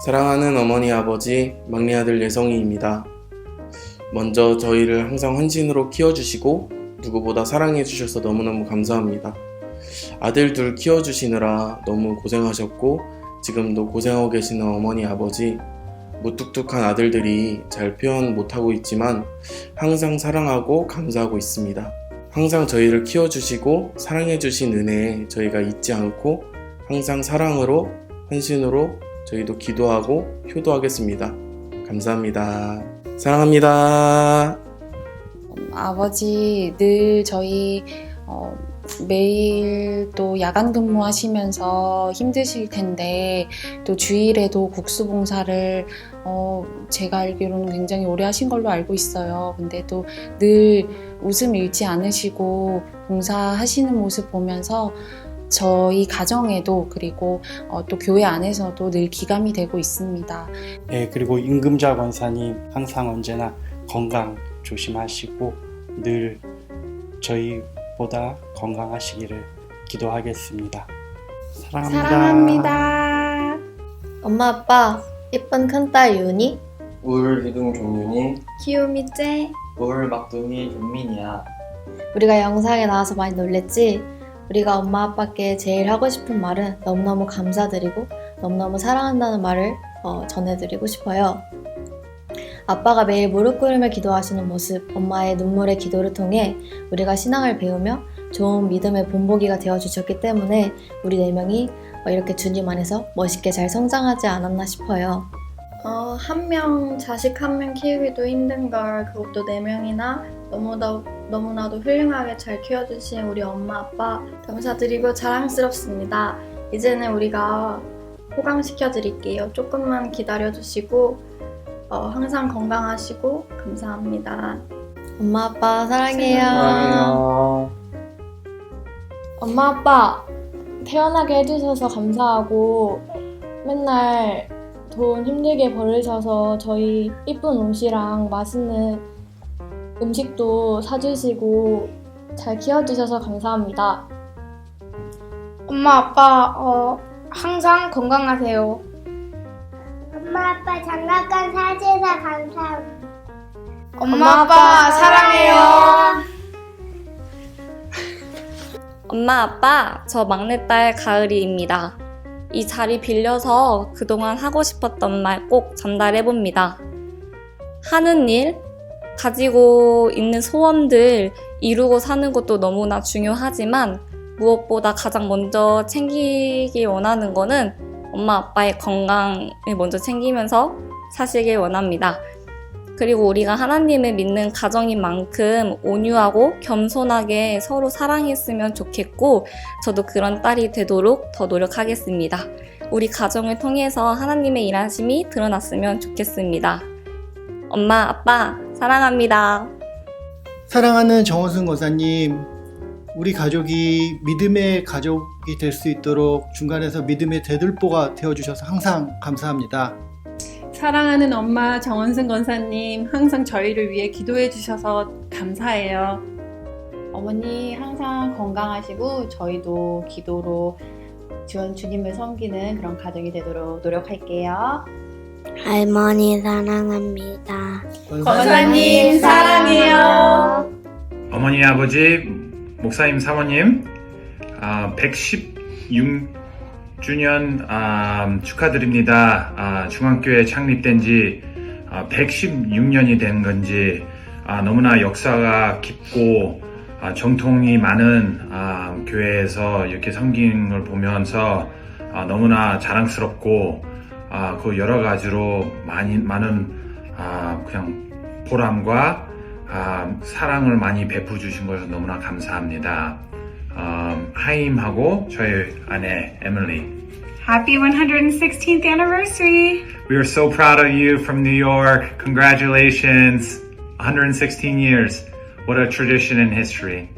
사랑하는 어머니 아버지 막내 아들 예성이입니다. 먼저 저희를 항상 헌신으로 키워주시고 누구보다 사랑해주셔서 너무너무 감사합니다. 아들 둘 키워주시느라 너무 고생하셨고 지금도 고생하고 계시는 어머니 아버지 무뚝뚝한 아들들이 잘 표현 못하고 있지만 항상 사랑하고 감사하고 있습니다. 항상 저희를 키워주시고 사랑해주신 은혜에 저희가 잊지 않고 항상 사랑으로 헌신으로 저희도 기도하고 효도하겠습니다. 감사합니다. 사랑합니다. 아버지 늘 저희 어, 매일 또 야간 근무하시면서 힘드실 텐데 또 주일에도 국수 봉사를 어, 제가 알기로는 굉장히 오래 하신 걸로 알고 있어요. 근데 또 늘 웃음 잃지 않으시고 봉사하시는 모습 보면서 저희 가정에도 그리고 어, 또 교회 안에서도 늘 기감이 되고 있습니다. 예, 그리고 임금자 권사님 항상 언제나 건강 조심하시고 늘 저희보다 건강하시기를 기도하겠습니다. 사랑합니다. 사랑합니다. 엄마 아빠 예쁜 큰딸 윤이 울 리둥 종윤이 귀요미째 울 막둥이 윤민이야 우리가 영상에 나와서 많이 놀랬지? 우리가 엄마 아빠께 제일 하고 싶은 말은 너무너무 감사드리고 너무너무 사랑한다는 말을 어, 전해드리고 싶어요. 아빠가 매일 무릎 꿇으며 기도하시는 모습, 엄마의 눈물의 기도를 통해 우리가 신앙을 배우며 좋은 믿음의 본보기가 되어 주셨기 때문에 우리 네 명이 어, 이렇게 주님 안에서 멋있게 잘 성장하지 않았나 싶어요. 어, 한 명 자식 한 명 키우기도 힘든 걸 그것도 네 명이나 너무나 너무나도 훌륭하게 잘 키워주신 우리 엄마 아빠 감사드리고 자랑스럽습니다. 이제는 우리가 호강시켜 드릴게요. 조금만 기다려 주시고 어, 항상 건강하시고 감사합니다. 엄마 아빠 사랑해요. 사랑해요 엄마 아빠 태어나게 해주셔서 감사하고 맨날 돈 힘들게 벌으셔서 저희 이쁜 옷이랑 맛있는 음식도 사주시고 잘 키워주셔서 감사합니다. 엄마 아빠 어, 항상 건강하세요. 엄마 아빠 장난감 사줘서 감사합니다. 엄마, 아빠 사랑해요. 엄마, 아빠, 저 막내딸 가을이입니다. 이 자리 빌려서 그동안 하고 싶었던 말 꼭 전달해봅니다. 하는 일, 가지고 있는 소원들 이루고 사는 것도 너무나 중요하지만 무엇보다 가장 먼저 챙기기 원하는 거는 엄마, 아빠의 건강을 먼저 챙기면서 사시길 원합니다. 그리고 우리가 하나님을 믿는 가정인 만큼 온유하고 겸손하게 서로 사랑했으면 좋겠고, 저도 그런 딸이 되도록 더 노력하겠습니다. 우리 가정을 통해서 하나님의 일하심이 드러났으면 좋겠습니다. 엄마, 아빠, 사랑합니다. 사랑하는 정원순 권사님, 우리 가족이 믿음의 가족이 될 수 있도록 중간에서 믿음의 대들보가 되어주셔서 항상 감사합니다. 사랑하는 엄마 정원승 권사님, 항상 저희를 위해 기도해 주셔서 감사해요. 어머니 항상 건강하시고 저희도 기도로 주, 주님을 섬기는 그런 가정이 되도록 노력할게요. 할머니 사랑합니다. 권사님 사랑해요. 어머니 아버지 목사님 사모님 아, 116주년 아, 축하드립니다. 아, 중앙교회 창립된 지 아, 116년이 된 건지 아, 너무나 역사가 깊고 아, 정통이 많은 아, 교회에서 이렇게 섬기는 걸 보면서 아, 너무나 자랑스럽고 아, 그 여러 가지로 많이 많은 아, 그냥 보람과 아, 사랑을 많이 베풀어 주신 것을 너무나 감사합니다. 음, 하임하고 저희 아내 에밀리. Happy 116th anniversary. We are so proud of you from New York. Congratulations. 116 years. What a tradition in history.